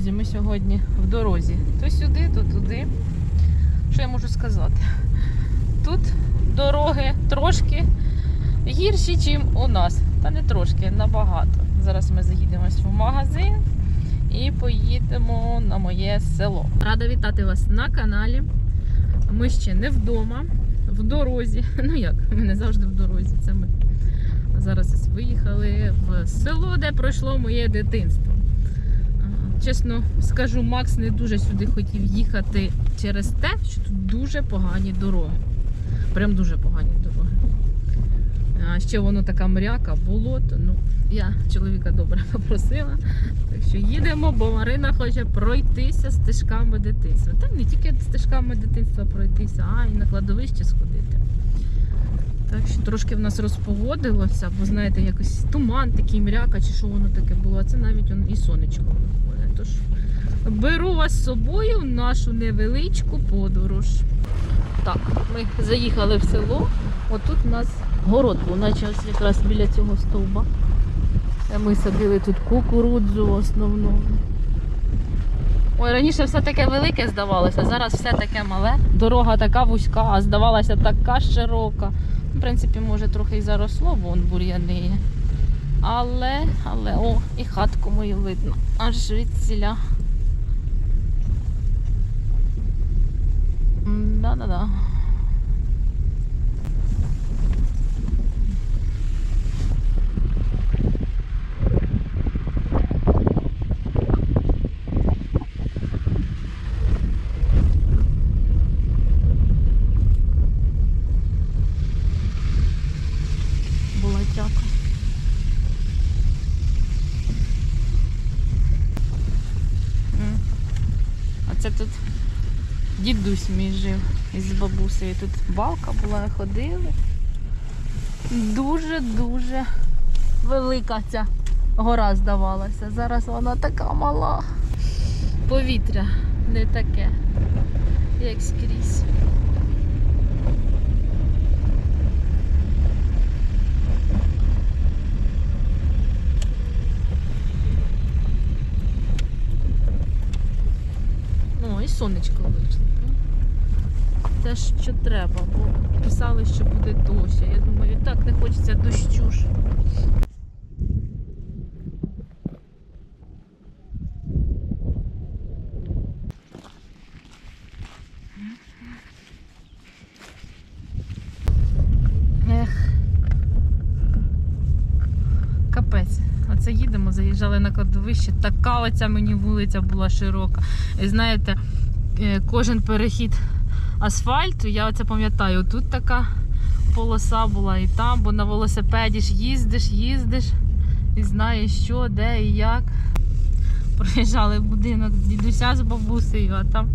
друзі, ми сьогодні в дорозі. То сюди, то туди. Що я можу сказати? Тут дороги трошки гірші, ніж у нас. Та не трошки, набагато. Зараз ми заїдемо в магазин і поїдемо на моє село. Рада вітати вас на каналі. Ми ще не вдома, в дорозі. Ну як, ми не завжди в дорозі. Це ми зараз ось виїхали в село, де пройшло моє дитинство. Чесно скажу, Макс не дуже сюди хотів їхати через те, що тут дуже погані дороги. Прям дуже погані дороги. А ще воно така мряка, болото. Ну, я чоловіка добре попросила. Так що їдемо, бо Марина хоче пройтися стежками дитинства. Та не тільки стежками дитинства пройтися, а й на кладовище сходити. Так що трошки в нас розпогодилося, бо знаєте, якось туман такий мряка, чи що воно таке було, а це навіть і сонечко виходить. Тож беру вас з собою в нашу невеличку подорож. Так, ми заїхали в село. Отут у нас город був, наче ось якраз біля цього стовба. Ми садили тут кукурудзу в основному. Ой, раніше все таке велике здавалося, зараз все таке мале. Дорога така вузька, а здавалася така широка. В принципі, може трохи і заросло, бо он бур'яни. Але, але, о, і хатку мою видно. Аж. М, Да-да-да. Це тут дідусь мій жив із бабусею. Тут балка була, ходили. Дуже-дуже велика ця гора здавалася. Зараз вона така мала. Повітря не таке, як скрізь. І сонечко вийшло. Те, що треба, бо писали, що буде дощ. Я думаю, так не хочеться дощу ж. Ех. Капець. Оце їдемо, заїжджали на кладовище. Така оця мені вулиця була широка. І знаєте, е, кожен перехід асфальту, я оце пам'ятаю, тут така полоса була і там, бо на велосипеді ж їздиш, їздиш і знаєш що, де і як. Проїжджали будинок дідуся з бабусею, а там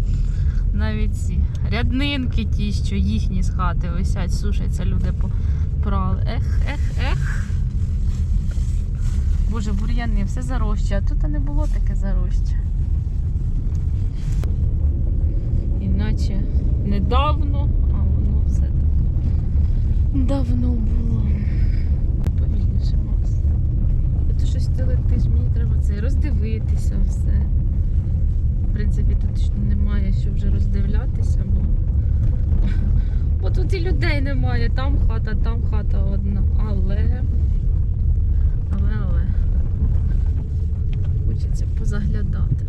навіть ці ряднинки ті, що їхні з хати висять, сушаться, люди попрали. Ех, ех, ех. Боже, бур'яни, все зароща, а тут не було таке зароща. Іначе недавно, а воно все так. Давно було. Повільніше, Макс. Ти щось ти летиш, мені треба це роздивитися все. В принципі, тут немає що вже роздивлятися, бо. Бо тут і людей немає, там хата, там хата одна. Але, але. Хочеться позаглядати.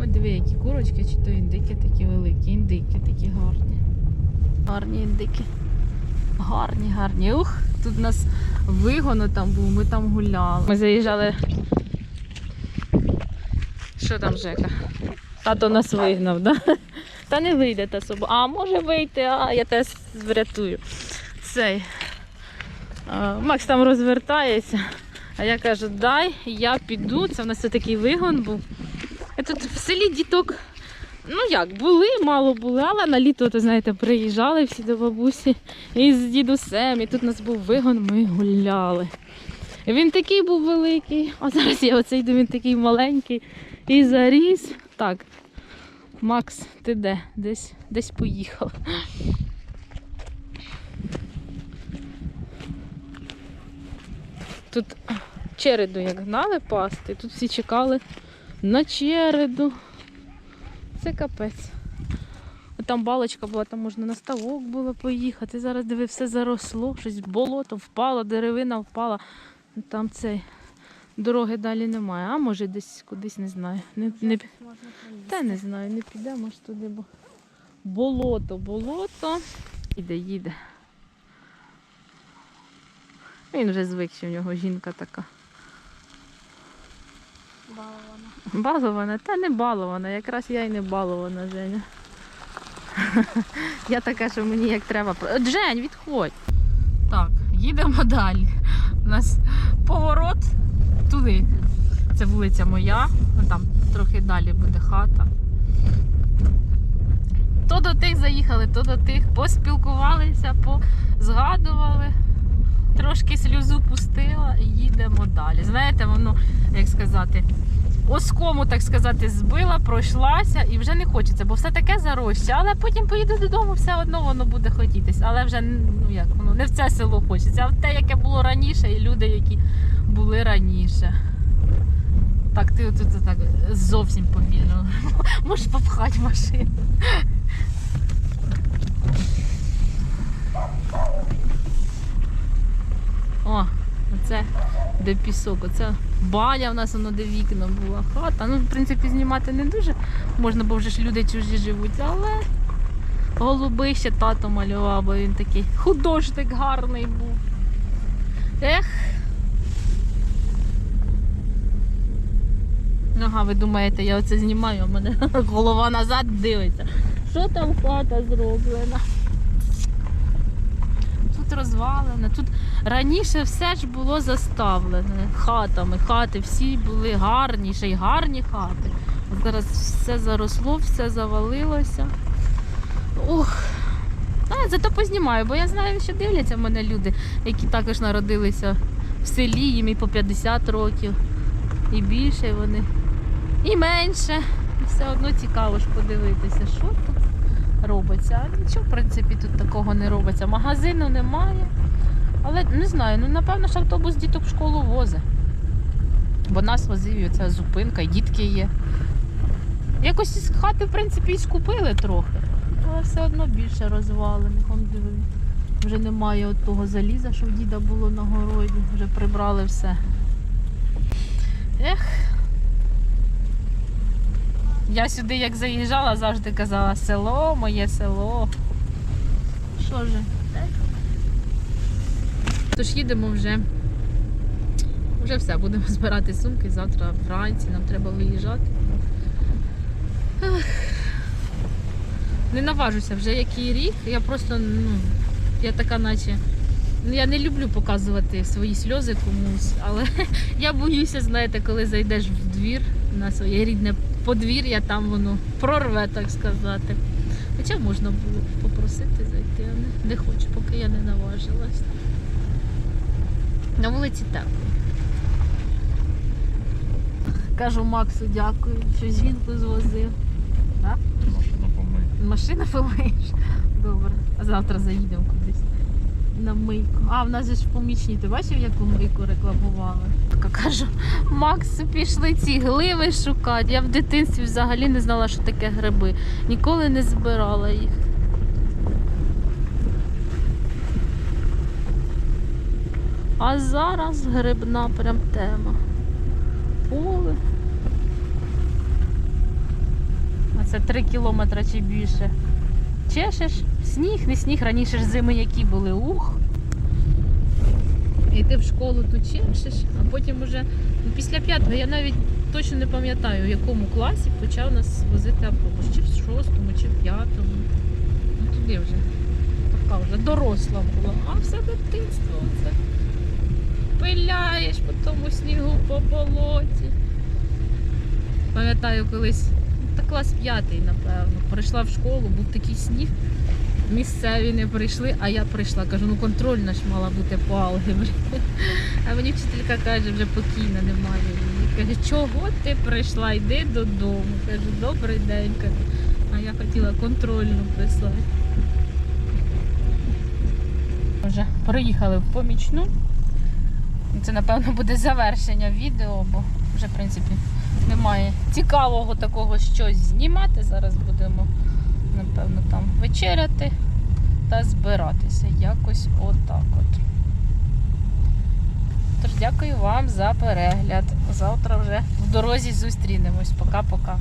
Ось диви, які курочки, чи то індики такі великі, індики такі гарні. Гарні індики. Гарні, гарні. Ух, тут у нас вигону там був, ми там гуляли. Ми заїжджали. Що там, Жека? Тато нас вигнав, да? Та не вийде та собака. А може вийти, а я тебе врятую. Цей. Макс там розвертається. А я кажу, дай, я піду. Це в нас такий вигон був. І тут в селі діток, ну як, були, мало були, але на літо, то знаєте, приїжджали всі до бабусі і з дідусем. І тут у нас був вигон, ми гуляли. І він такий був великий, а зараз я оце йду, він такий маленький і заріс. Так, Макс, ти де? Десь, десь поїхав. Тут череду як гнали пасти, тут всі чекали, на череду. Це капець. А Там балочка була, там можна на ставок було поїхати. Зараз диви, все заросло, щось болото впало, деревина впала. Там цей дороги далі немає. А може десь кудись не знаю. Не, не, та не знаю, не підемо аж туди, бо болото, болото. Іде, їде. Він вже звик, що в нього жінка така. Балована. Балована, та не балована, якраз я й не балована, Женя. Я така, що мені як треба. Жень, відходь. Так, їдемо далі. У нас поворот туди. Це вулиця моя, ну, там трохи далі буде хата. То до тих заїхали, то до тих, поспілкувалися, позгадували, трошки сльозу пустила і їдемо далі. Знаєте, воно, як сказати, оскому, так сказати, збила, пройшлася і вже не хочеться, бо все таке заросся. Але потім поїду додому, все одно воно буде хотітись. Але вже ну як воно не в це село хочеться, а в те, яке було раніше, і люди, які були раніше. Так, ти тут так зовсім повільно. Можеш попхати машину. О, оце де пісок. Оце баня в нас воно де вікна була. Хата. Ну, в принципі, знімати не дуже можна, бо вже ж люди чужі живуть, але голуби ще тато малював, бо він такий художник гарний був. Ех. Ага, ви думаєте, я оце знімаю, а мене голова назад дивиться. Що там хата зроблена? Тут розвалене. Тут раніше все ж було заставлене хатами. Хати всі були гарні, ще й гарні хати. А Зараз все заросло, все завалилося. Ух. А, зато познімаю, бо я знаю, що дивляться в мене люди, які також народилися в селі, їм і по 50 років, і більше вони, і менше. І все одно цікаво ж подивитися, що тут робиться. А нічого, в принципі, тут такого не робиться. Магазину немає. Не знаю, ну напевно ж автобус діток в школу возить. Бо нас возив і зупинка, дітки є. Якось із хати, в принципі, і скупили трохи. Але все одно більше розвалених. Вже немає от того заліза, що в діда було на городі. Вже прибрали все. Ех. Я сюди як заїжджала, завжди казала село, моє село. Що ж? Тож їдемо вже. Вже все, будемо збирати сумки. Завтра вранці нам треба виїжджати. Не наважуся вже який рік. Я просто, ну, я така наче. Ну, я не люблю показувати свої сльози комусь, але я боюся, знаєте, коли зайдеш в двір на своє рідне подвір'я, там воно прорве, так сказати. Хоча можна було попросити зайти, а не, не хочу, поки я не наважилась. На вулиці тепло. Кажу Максу дякую, що жінку звозив. Да? Машина помиє. Машина помиєш? Добре. А завтра заїдемо кудись. На мийку. А, в нас же ж помічні. Ти бачив, яку мийку рекламували? Кажу, Макс, пішли ці гливи шукати. Я в дитинстві взагалі не знала, що таке гриби. Ніколи не збирала їх. А зараз грибна прям тема. Поле. Це 3 кілометри чи більше. Чешеш, сніг, не сніг, раніше ж зими які були, ух. І ти в школу тут чешеш, а потім уже ну, після п'ятого, я навіть точно не пам'ятаю, в якому класі почав нас возити автобус. Чи в шостому, чи в п'ятому. Ну туди вже така вже доросла була. А все дитинство оце. Пиляєш по тому снігу, по болоті. Пам'ятаю колись та клас п'ятий, напевно. Прийшла в школу, був такий сніг. Місцеві не прийшли, а я прийшла. Кажу, ну контрольна ж мала бути по алгебрі. А мені вчителька каже, вже покійна немає. її. Каже, чого ти прийшла? Йди додому. Кажу, добрий день. А я хотіла контрольну писати. Вже приїхали в помічну. Це, напевно, буде завершення відео, бо вже, в принципі, немає цікавого такого щось знімати. Зараз будемо, напевно, там вечеряти та збиратися. Якось отак от. Тож дякую вам за перегляд. Завтра вже в дорозі зустрінемось. Пока-пока.